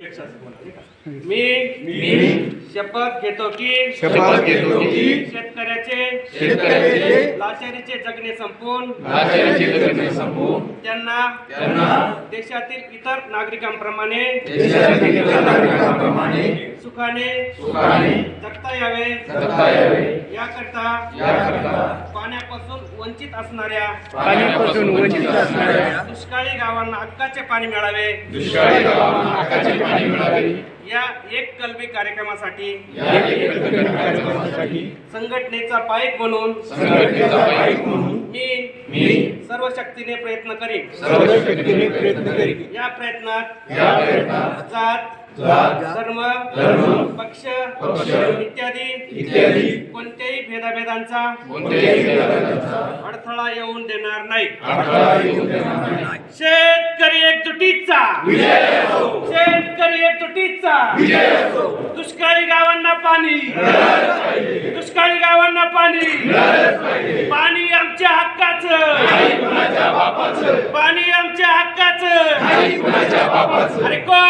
मी मी. शपथ घेतो की शपथ घेतो की शेतकऱ्याचे शेतकऱ्याचे लाचारीचे जगणे संपून लाचारीचे जगणे संपवून त्यांना त्यांना देशातील इतर नागरिकांप्रमाणे देशातील इतर नागरिकांप्रमाणे सुखाने सुखाने जगता यावे. जगता यावे. याकरता याकरता पाण्यापासून वंचित असणाऱ्या पाण्यापासून वंचित असणाऱ्या दुष्काळी गावांना हक्काचे पाणी मिळावे. दुष्काळी गावांना हक्काचे पाणी मिळावे. या एक कलमी कार्यक्रमासाठी या एक कार्यक्रमासाठी संघटनेचा पाईक म्हणून संघटनेचा पाईक म्हणून मी मी सर्व शक्तीने प्रयत्न करीन. सर्व शक्तीने प्रयत्न करीन. या प्रयत्नात या प्रयत्नात जात धर्म धर्म, पक्ष पक्ष, इत्यादी इत्यादी कोणत्याही भेदाभेदांचा कोणत्याही भेदाभेदाचा अडथळा येऊन देणार नाही. अडथळा येऊ देणार नाही. तुटीचा. शेतकरी तुटीचा. दुष्काळी गावांना पाणी. दुष्काळी गावांना पाणी. पाणी आमच्या हक्काचं. पाणी आमच्या हक्काचं. अरे कोण?